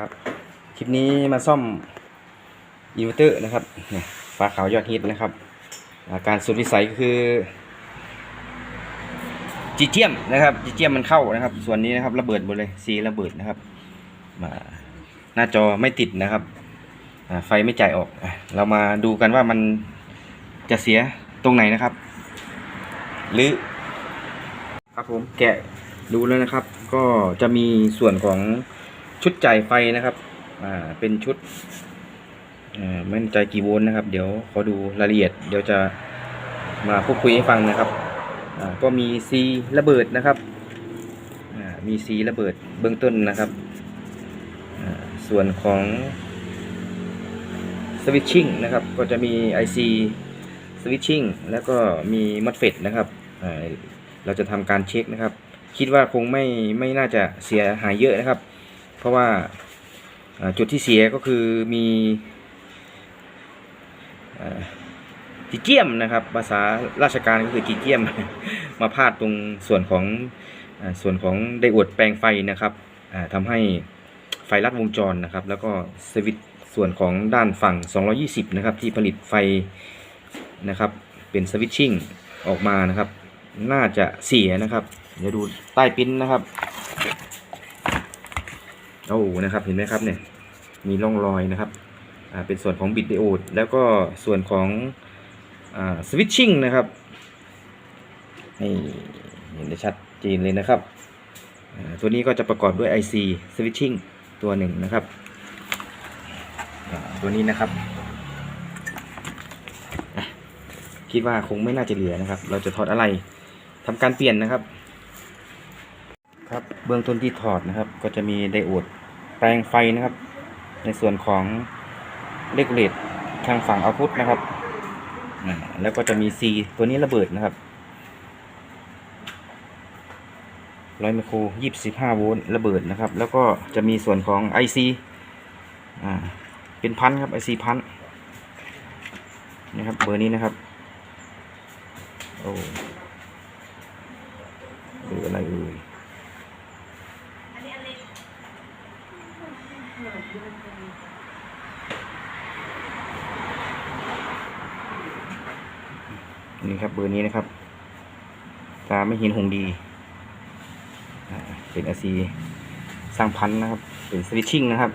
ครับ คลิปนี้มาซ่อมอินเวอร์เตอร์นะครับเนี่ยฟ้าขาวยอดฮิตนะครับ อาการสุดวิสัยก็คือจีเจียมนะครับจีเจียมมันเข้านะครับ ส่วนนี้นะครับระเบิดหมดเลยซีระเบิดนะครับมาหน้าจอไม่ติดนะครับไฟไม่จ่ายออก เรามาดูกันว่ามันจะเสียตรงไหนนะครับ หรือครับผมแกะดูแล้วนะครับ ก็จะมีส่วนของ ชุดจ่ายไฟนะครับ อ่า เป็นชุดอ่าไม่แน่ใจกี่โวลต์นะครับ เดี๋ยวขอดูรายละเอียด เดี๋ยวจะมาพูดคุยให้ฟังนะครับ อ่า ก็มีซีระเบิดนะครับ อ่า มีซีระเบิดเบื้องต้นนะครับ อ่า ส่วนของสวิตชิ่งนะครับ ก็จะมี IC สวิตชิ่งแล้วก็มีมัดเฟดนะครับอ่าเราจะทำการเช็คนะครับ คิดว่าคงไม่ไม่น่าจะเสียหายเยอะนะครับ ราะว่าจุดที่เสียก็คือมีจีเจียมนะครับ ภาษาราชการก็คือจีเจียม มาพาดตรงส่วนของส่วนของไดโอดแปลงไฟนะครับอ่าทำให้ไฟลัดวงจรนะครับ แล้วก็สวิตช์ส่วนของด้านฝั่ง 220 นะครับ ที่ผลิตไฟนะครับ เป็นสวิตชิ่งออกมานะครับ น่าจะเสียนะครับ เดี๋ยวดูใต้ปิ้นนะครับ โอ้นะครับเห็นไหมครับเนี่ยมีร่องรอยนะครับเป็นส่วนของบิดไดโอดแล้วก็ส่วนของอสวิตชิ่งนะครับนี่เห็นได้ชัดเจนเลยนะครับ ตัวนี้ก็จะประกอบด้วย IC switching ตัวหนึ่งนะครับ ตัวนี้นะครับ คิดว่าคงไม่น่าจะเหลือนะครับ เราจะถอดอะไรทำการเปลี่ยนนะครับ ครับเบื้องต้นที่ถอดนะครับ ก็จะมีไดโอดแปลงไฟนะครับ ในส่วนของเลกูเลตทางฝั่งเอาพุทนะครับอ่าแล้วก็จะมี C ตัวนี้ระเบิดนะครับร้อยไมโครยี่สิบห้าโวลต์ระเบิดนะครับ แล้วก็จะมีส่วนของ IC อ่าเป็นพันครับ IC พันนะครับเบอร์นี้นะครับโอ้หรืออะไรเอ่ ยนี่ครับเบอร์นี้นะครับ ตาไม่เห็นหงดี เป็นอาซีสร้างพันธุ์นะครับ เป็นสวิตชิ่งนะครับ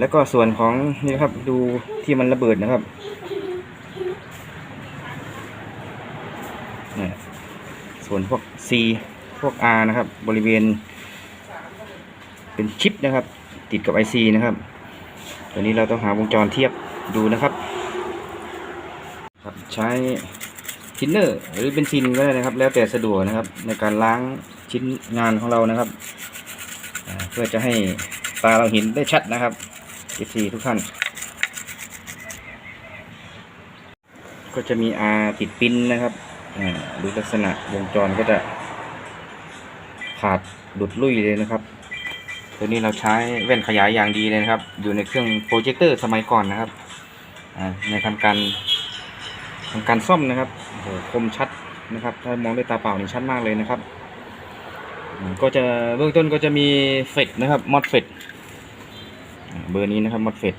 แล้วก็ส่วนของนี่นครับดูที่มันระเบิดนะครับส่วนพวก C พวก R นะครับ บริเวณ เป็นชิปนะครับ ติดกับ IC นะครับ ตัวนี้เราต้องหาวงจรเทียบดูนะครับครับใช้ ทินเนอร์หรือเป็นซินก็ได้นะครับ แล้วแต่สะดวกนะครับ ในการล้างชิ้นงานของเรานะครับเพื่อจะให้ตาเราเห็นได้ชัดนะครับ FC ทุกท่าน ก็จะมี R ติดปิ้นนะครับดูลักษณะวงจรก็จะขาดหลุดลุ่ยเลยนะครับ ตัวนี้เราใช้แว่นขยายอย่างดีเลยนะครับ อยู่ในเครื่องโปรเจคเตอร์สมัยก่อนนะครับในทำการทำการซ่อมนะครับ โอ้โหคมชัดนะครับ ถ้ามองด้วยตาเปล่านี่ชัดมากเลยนะครับ ก็จะเบื้องต้นก็จะมีเฟดนะครับมอดเฟดเบอร์นี้นะครับมอดเฟด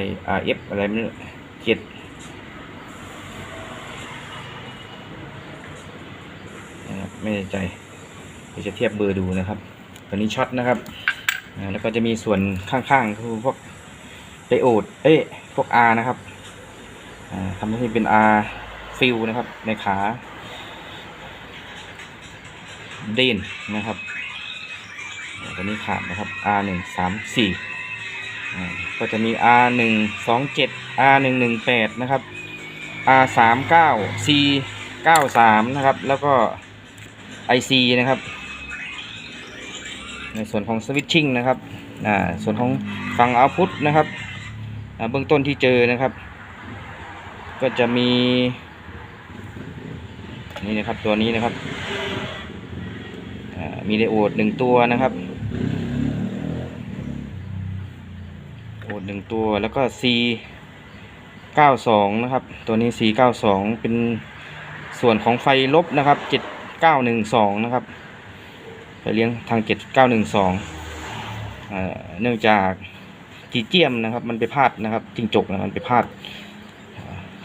I R F อฟอะไรไม่รู้เจ็ดนะครับไม่แน่ใจเดี๋ยวจะเทียบเบอร์ดูนะครับ ตัวนี้ช็อตนะครับแล้วก็จะมีส่วนข้างๆคือพวกไดโอดเอ้ยพวก R นะครับ อ่าทำให้เป็น R ฟิลนะครับ ในขาเดนนะครับตัวนี้ขาดนะครับ R หนึ่งสามสี่ก็จะมี R หนึ่งสองเจ็ด R หนึ่งหนึ่งแปดนะครับ R สามเก้า C เก้าสามนะครับ แล้วก็ IC นะครับ ในส่วนของสวิตชิ่งนะครับอ่าส่วนของฝั่งเอาพุทนะครับอ่าเบื้องต้นที่เจอนะครับ ก็จะมี นี่นะครับตัวนี้นะครับมีไดโอดหนึ่งตัวนะครับโอดหนึ่งตัวแล้วก็ C เก้าสองนะครับ ตัวนี้ C เก้าสองเป็นส่วนของไฟลบนะครับเจ็ดเก้าหนึ่งสองนะครับไปเลี้ยงทางเจ็ดเก้าหนึ่งสองเนื่องจากจีเจียมนะครับ มันไปพลาดนะครับจิงจกนะมันไปพลาด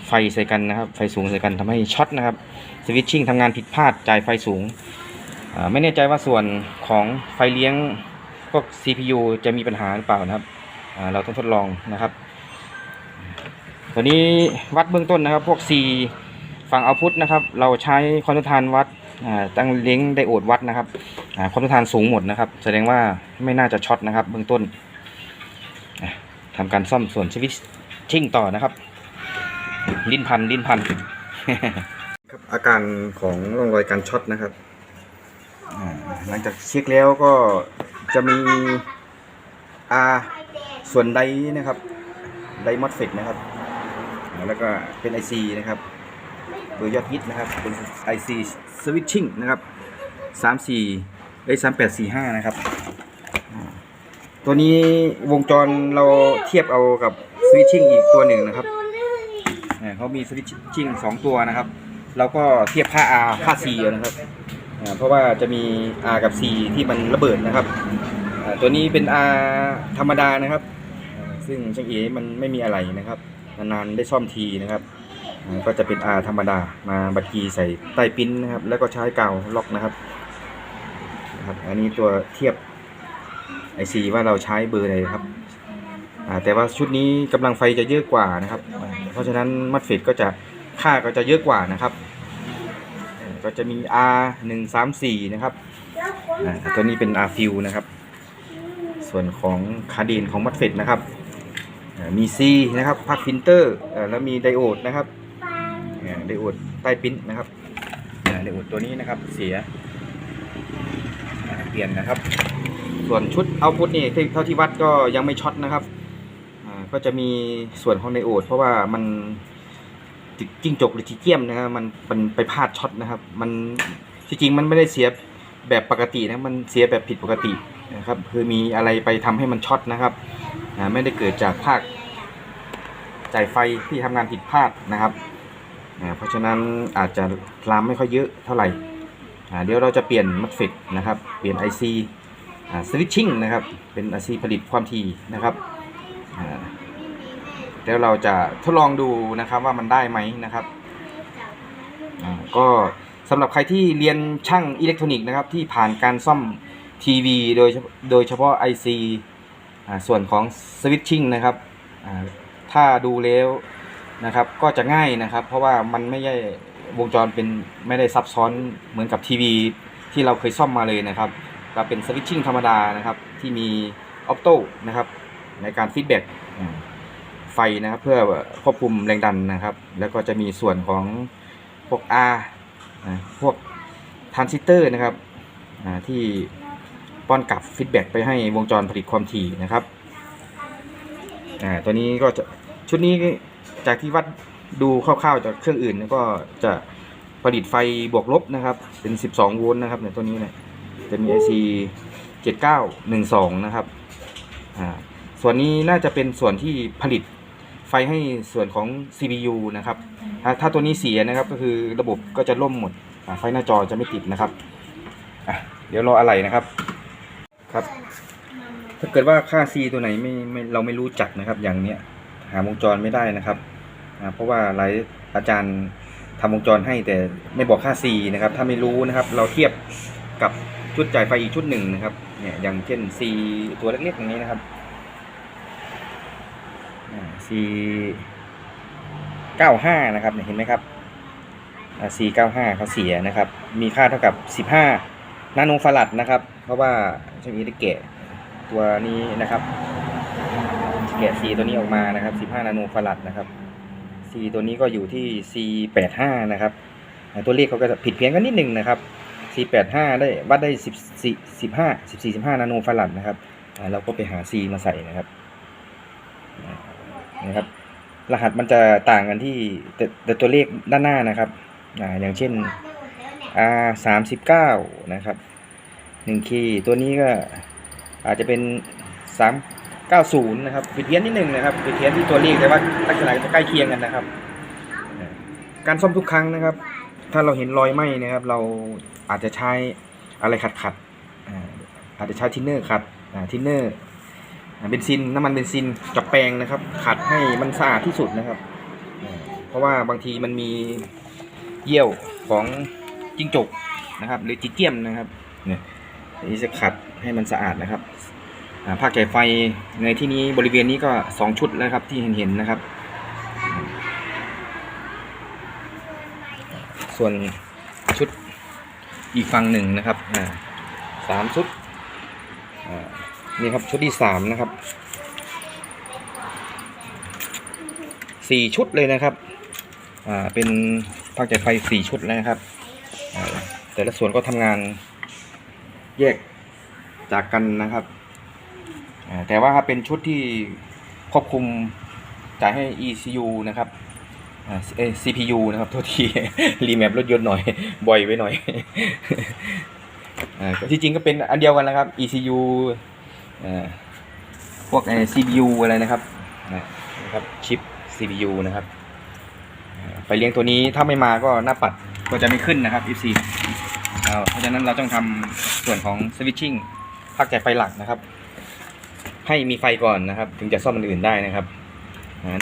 ไฟใส่กันนะครับ ไฟสูงใส่กันทำให้ช็อตนะครับสวิตชิ่งทำงานผิดพลาดจ่ายไฟสูง ไม่แน่ใจว่าส่วนของไฟเลี้ยงพวก CPU จะมีปัญหาหรือเปล่านะครับ เราต้องทดลองนะครับตัวนี้วัดเบื้องต้นนะครับ พวก C ฝั่งเอาพุทนะครับ เราใช้ความต้านทานวัดตั้งเลี้ยงไดโอดวัดนะครับความต้านทานสูงหมดนะครับ แสดงว่าไม่น่าจะช็อตนะครับ เบื้องต้นทำการซ่อมส่วนสวิตชิ่งต่อนะครับ ลิ้นพันลิ้นพันครับอาการของร่องรอยการช็อตนะครับหลังจากเช็คแล้วก็จะมีอาส่วนใดนะครับไดมอสเฟตนะครับ แล้วก็เป็น IC นะครับเบอร์ยอดฮิตนะครับเป็น IC switching นะครับ34ไอ้3845 นะครับ ตัวนี้วงจรเราเทียบเอากับ switching อีกตัวหนึ่งนะครับ อ่าเขามี switching สองตัวนะครับเราก็เทียบค่า R ค่า C เอานะครับเพราะว่าจะมี R กับ C ที่มันระเบิดนะครับ ตัวนี้เป็น R ธรรมดานะครับ ซึ่งช่างเอมันไม่มีอะไรนะครับ นานๆได้ซ่อมทีนะครับ ก็จะเป็นอาธรรมดา มาบัดกีใส่ใต้ปิ้นนะครับ แล้วก็ใช้กาวล็อกนะครับนะครับ อันนี้ตัวเทียบไอซีว่าเราใช้เบอร์อะไรครับแต่ว่าชุดนี้กำลังไฟจะเยอะกว่านะครับ ราะฉะนั้นมัดเฟดก็จะค่าก็จะเยอะกว่านะครับ ก็จะมี R 1 3 4นะครับตัวนี้เป็น R fill นะครับ ส่วนของคาดีนของมัดเฟดนะครับมี C นะครับพักฟิลเตอร์แล้วมีไดโอดนะครับไดโอดใต้ปิ้นนะครับไดโอดตัวนี้นะครับเสียเปลี่ยนนะครับ ส่วนชุดเอาพุทนี่เท่าที่วัดก็ยังไม่ช็อตนะครับ ก็จะมีส่วนของไดโอด เพราะว่ามันจิ้งจกหรือทีเกียมนะครับมันมันไปพลาดช็อตนะครับ มันจริงมันไม่ได้เสียแบบปกตินะมันเสียแบบผิดปกตินะครับ คือมีอะไรไปทำให้มันช็อตนะครับไม่ได้เกิดจากภาคจ่ายไฟที่ทำงานผิดพลาดนะครับเพราะฉะนั้นอาจจะลามไม่ค่อยเยอะเท่าไหร่เดี๋ยวเราจะเปลี่ยนมัดเฟดนะครับ เปลี่ยน IC อ่าสวิตชิ่งนะครับ เป็น IC ผลิตความถี่นะครับ เดี๋ยวเราจะทดลองดูนะครับว่ามันได้ไหมนะครับก็สำหรับใครที่เรียนช่างอิเล็กทรอนิกส์นะครับที่ผ่านการซ่อมทีวีโดยโดยเฉพาะ IC อ่าส่วนของสวิตชิ่งนะครับถ้าดูแล้วนะครับก็จะง่ายนะครับ เพราะว่ามันไม่ใช่วงจรเป็นไม่ได้ซับซ้อนเหมือนกับทีวีที่เราเคยซ่อมมาเลยนะครับก็เป็นสวิตชิ่งธรรมดานะครับที่มีออโต้นะครับในการฟีดแบ็ก ไฟนะครับเพื่อควบคุมแรงดันนะครับ แล้วก็จะมีส่วนของพวก R อ่าพวกทรานซิสเตอร์นะครับที่ป้อนกลับฟีดแบ็กไปให้วงจรผลิตความถี่นะครับตัวนี้ก็จะชุดนี้จากที่วัดดูคร่าวๆจากเครื่องอื่นก็จะผลิตไฟบวกลบนะครับ เป็น 12 โวลต์นะครับในตัวนี้เนี่ยจะมี IC 7912 นะครับอ่าส่วนนี้น่าจะเป็นส่วนที่ผลิต ไฟให้ส่วนของ CPU นะครับ ถ้าตัวนี้เสียนะครับก็คือระบบก็จะล่มหมด ไฟหน้าจอจะไม่ติดนะครับเดี๋ยวรออะไรนะครับ ครับ ถ้าเกิดว่าค่า C ตัวไหนไม่ไม่เราไม่รู้จักนะครับ อย่างเนี้ยหาวงจรไม่ได้นะครับ เพราะว่าหลายอาจารย์ทำวงจรให้แต่ไม่บอกค่า C นะครับ ถ้าไม่รู้นะครับ เราเทียบกับชุดจ่ายไฟอีกชุดหนึ่งนะครับ เนี่ยอย่างเช่น C ตัวเล็กๆอย่างนี้นะครับ อ่า C 95นะครับเห็นไหมครับอ่า C 95เขาเสียนะครับ มีค่าเท่ากับ15นาโนฟารัดนะครับ เพราะว่าช่างนี้ได้แกะตัวนี้นะครับ แกะ C ตัวนี้ออกมานะครับ15นาโนฟารัดนะครับ C ตัวนี้ก็อยู่ที่ C 85นะครับ ตัวเลขเขาก็จะผิดเพี้ยนกันนิดนึงนะครับ C 85ได้วัดได้ 14 15 14 15 นาโนฟารัดนะครับเราก็ไปหา C มาใส่นะครับ นะครับ รหัสมันจะต่างกันที่แต่แต่ตัวเลขด้านหน้านะครับอ่าอย่างเช่น R สามสิบเก้านะครับหนึ่งคีย์ตัวนี้ก็อาจจะเป็นสามเก้าศูนย์นะครับผิดเพี้ยนนิดนึงนะครับผิดเพี้ยนที่ตัวเลขแต่ว่าลักษณะจะใกล้เคียงกันนะครับ การซ่อมทุกครั้งนะครับ ถ้าเราเห็นรอยไหม้นะครับ เราอาจจะใช้อะไรขัดขัดอาจจะใช้ทินเนอร์ขัดทินเนอร์ เบนซินน้ำมันเบนซินกับแปรงนะครับ ขัดให้มันสะอาดที่สุดนะครับ เพราะว่าบางทีมันมีเยี่ยวของจิ้งจกนะครับ หรือจิเจียมนะครับเนี่ยนี้จะขัดให้มันสะอาดนะครับอ่าภาคจ่ไฟในที่นี้บริเวณนี้ก็สองชุดนะครับที่เห็นเห็นๆนะครับ ส่วนชุดอีกฝั่งหนึ่งนะครับสามชุด นี่ครับชุดที่สามนะครับสี่ชุดเลยนะครับ อ่า เป็นภาคจ่ายไฟสี่ชุดนะครับ แต่ละส่วนก็ทำงานแยกจากกันนะครับอ่าแต่ว่าเป็นชุดที่ควบคุมจ่ายให้ ECU นะครับอ่าเอ CPU นะครับโทษที รีแมปรถยนต์หน่อย บ่อยไว้หน่อยอ่าที่จริงก็เป็นอันเดียวกันนะครับ ECU พวกไอ้ CPU อะไรนะครับนะครับชิป CPU นะครับ ไปเลี้ยงตัวนี้ถ้าไม่มาก็หน้าปัดก็จะไม่ขึ้นนะครับ FC เพราะฉะนั้นเราต้องทำส่วนของ switching ภาคจ่ายไฟหลักนะครับ ให้มีไฟก่อนนะครับ ถึงจะซ่อมอันอื่นได้นะครับ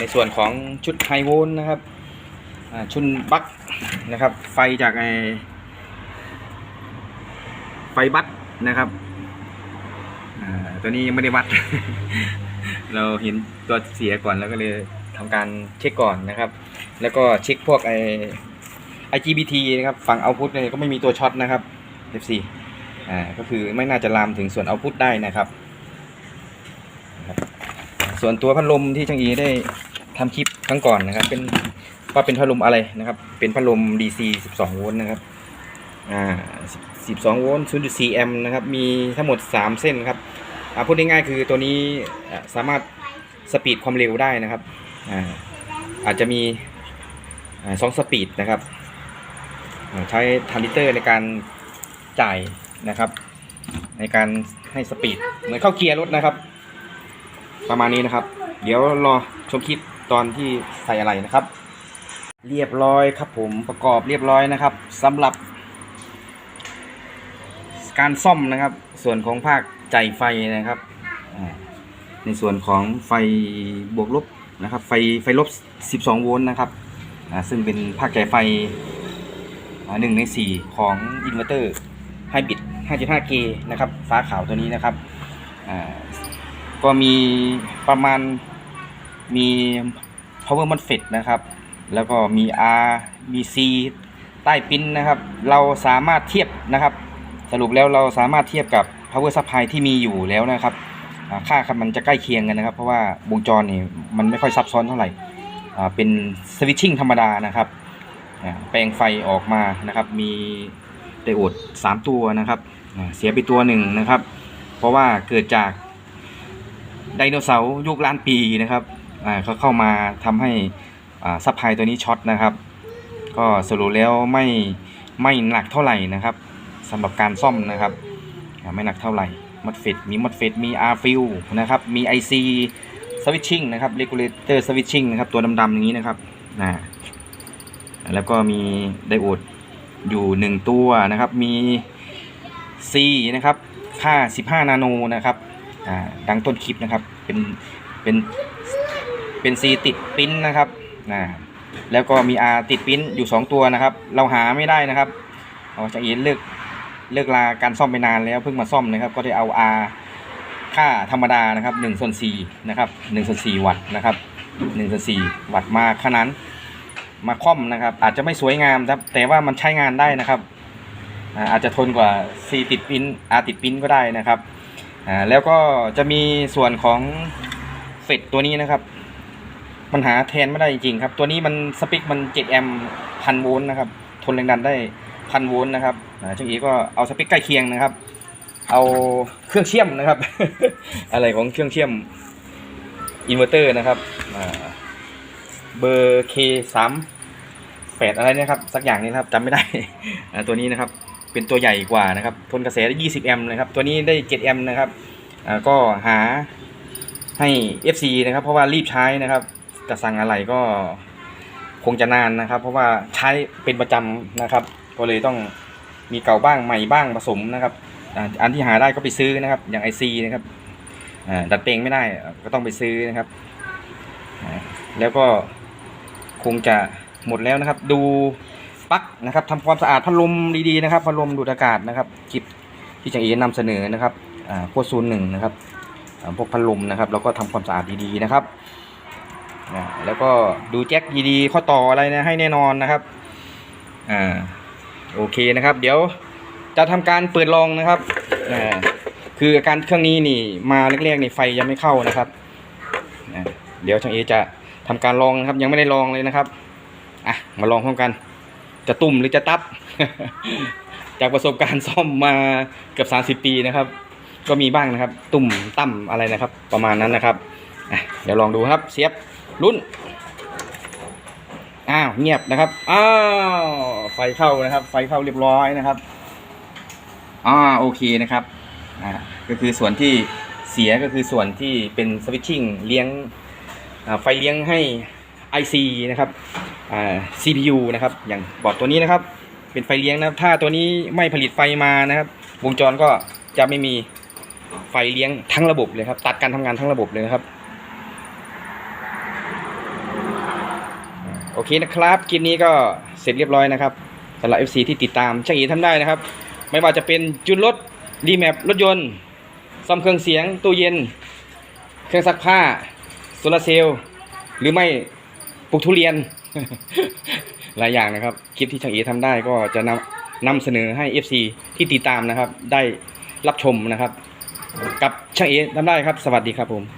ในส่วนของชุดไฮโวล์นะครับชุนบัคนะครับ ไฟจากไอไฟบัคนะครับ ตัวนี้ยังไม่ได้วัด เราเห็นตัวเสียก่อนแล้วก็เลยทำการเช็คก่อนนะครับ แล้วก็เช็คพวกไอ IGBT นะครับฝั่งเอาพุทเนี่ยก็ไม่มีตัวช็อตนะครับ F4 อ่าก็คือไม่น่าจะลามถึงส่วนเอาพุทได้นะครับ ส่วนตัวพัดลมที่ช่างอีได้ทำคลิปครั้งก่อนนะครับ เป็นว่าเป็นพัดลมอะไรนะครับ เป็นพัดลม DC 12 โวลต์นะครับอ่า12 โวลต์0.4 แอมป์นะครับ มีทั้งหมด 3 เส้นครับ อ่าพูดง่ายๆคือตัวนี้สามารถสปีดความเร็วได้นะครับอ่าอาจจะมีสองสปีดนะครับ ใช้ทาร์มิเตอร์ในการจ่ายนะครับ ในการให้สปีดเหมือนเข้าเกียร์รถนะครับ ประมาณนี้นะครับ เดี๋ยวรอชมคลิปตอนที่ใส่อะไรนะครับ เรียบร้อยครับผมประกอบเรียบร้อยนะครับสำหรับ การซ่อมนะครับ ส่วนของภาค ใจไฟนะครับในส่วนของไฟบวกลบนะครับ ไฟไฟลบ 12 โวลต์นะครับอ่าซึ่งเป็นภาคใจไฟหนึ่งในสี่ของอินเวอร์เตอร์ไฮบริด 5.5K นะครับฟ้าขาวตัวนี้นะครับอ่าก็มีประมาณมี power MOSFET นะครับ แล้วก็มี R มี C ใต้ปิ้นนะครับ เราสามารถเทียบนะครับ สรุปแล้วเราสามารถเทียบกับ power supply ที่มีอยู่แล้วนะครับค่าครับมันจะใกล้เคียงกันนะครับ เพราะว่าวงจรนี่มันไม่ค่อยซับซ้อนเท่าไหร่เป็น switching ธรรมดานะครับแปลงไฟออกมานะครับ มีไดโอด 3 ตัวนะครับเสียไปตัวหนึ่งนะครับ เพราะว่าเกิดจากไดโนเสาร์ยุคล้านปีนะครับเขาเข้ามาทำให้ซัพพลายตัวนี้ช็อตนะครับ ก็สรุปแล้วไม่ไม่หนักเท่าไหร่นะครับสำหรับการซ่อมนะครับ ไม่หนักเท่าไหร่มัดเฟดมีมัดเฟดมีอาร์ฟิลนะครับ มี IC switching นะครับ regulator switching นะครับ ตัวดำๆอย่างนี้นะครับนะแล้วก็มีไดโอดอยู่หนึ่งตัวนะครับ มี C นะครับ ค่า 15 นาโนนะครับดังต้นคลิปนะครับ เป็น เป็น เป็น C ติดปิ้นนะครับนะแล้วก็มี R ติดปิ้นอยู่ 2 ตัวนะครับ เราหาไม่ได้นะครับ เราจะเอ็นเลิก เลิกลาการซ่อมไปนานแล้วเพิ่งมาซ่อมนะครับ ก็ได้เอา R ค่าธรรมดานะครับ1ส่วน4นะครับ1ส่วน4วัตต์นะครับ1ส่วน4วัตต์มาขนาดมาค่อมนะครับ อาจจะไม่สวยงามครับ แต่ว่ามันใช้งานได้นะครับอาจจะทนกว่า C ติดปิ้น R ติดปิ้นก็ได้นะครับแล้วก็จะมีส่วนของเฟดตัวนี้นะครับ มันหาแทนไม่ได้จริงๆครับ ตัวนี้มันสปิกมัน 7 แอมป์พันโวลต์นะครับ ทนแรงดันได้ พันโวลต์นะครับช่างอีก็เอาสปิกใกล้เคียงนะครับ เอาเครื่องเชื่อมนะครับ อะไรของเครื่องเชื่อมอินเวอร์เตอร์นะครับเบอร์ K สามแปดอะไรเนะครับสักอย่างนี้นะครับจำไม่ได้ตัวนี้นะครับเป็นตัวใหญ่กว่านะครับทนกระแสได้ 20 แอมป์นะครับตัวนี้ได้ 7 แอมป์นะครับก็หาให้ FC นะครับ เพราะว่ารีบใช้นะครับจะสั่งอะไรก็คงจะนานนะครับ เพราะว่าใช้เป็นประจำนะครับ ก็เลยต้องมีเก่าบ้างใหม่บ้างผสมนะครับ อันที่หาได้ก็ไปซื้อนะครับ อย่าง IC นะครับดัดแปลงไม่ได้ก็ต้องไปซื้อนะครับ แล้วก็คงจะหมดแล้วนะครับ ดูปลั๊กนะครับทำความสะอาดพัดลมดีๆนะครับพัดลมดูดอากาศนะครับคลิปที่จังเอนำเสนอนะครับอ่าพวกซูนหนึ่งนะครับพวกพัดลมนะครับแล้วก็ทำความสะอาดดีๆนะครับแล้วก็ดูแจ็คดีๆข้อต่ออะไรนะให้แน่นอนนะครับอ่า โอเคนะครับ เดี๋ยวจะทำการเปิดลองนะครับคืออาการเครื่องนี้นี่มาแรกๆนี่ไฟยังไม่เข้านะครับเดี๋ยวช่างเอจะทำการลองนะครับ ยังไม่ได้ลองเลยนะครับอะมาลองพร้อมกัน จะตุ่มหรือจะตับ จากประสบการณ์ซ่อมมาเกือบ 30 ปีนะครับ ก็มีบ้างนะครับ ตุ่มตั้มอะไรนะครับ ประมาณนั้นนะครับเดี๋ยวลองดูครับ เสียบลุ้น อ้าวเงียบนะครับอ้าวไฟเข้านะครับ ไฟเข้าเรียบร้อยนะครับอ่าโอเคนะครับอ่าก็คือส่วนที่เสียก็คือส่วนที่เป็นสวิตชิ่งเลี้ยงอ่าไฟเลี้ยงให้ IC นะครับอ่า CPU นะครับ อย่างบอร์ดตัวนี้นะครับ เป็นไฟเลี้ยงนะถ้าตัวนี้ไม่ผลิตไฟมานะครับ วงจรก็จะไม่มีไฟเลี้ยงทั้งระบบเลยครับ ตัดการทำงานทั้งระบบเลยนะครับ โอ เคนะครับคลิปนี้ก็เสร็จเรียบร้อยนะครับสำหรับ FC ที่ติดตามช่างอีทำได้นะครับ ไม่ว่าจะเป็นจุนรถรีแมปรถยนต์ซ่อมเครื่องเสียงตู้เย็น เครื่องซักผ้าโซลาเซลล์หรือไม่ปลูกทุเรียน หลายอย่างนะครับ คลิปที่ช่างเอทำได้ก็จะนำนำเสนอให้ FC ที่ติดตามนะครับ ได้รับชมนะครับ กับช่างเอทำได้ครับ สวัสดีครับผม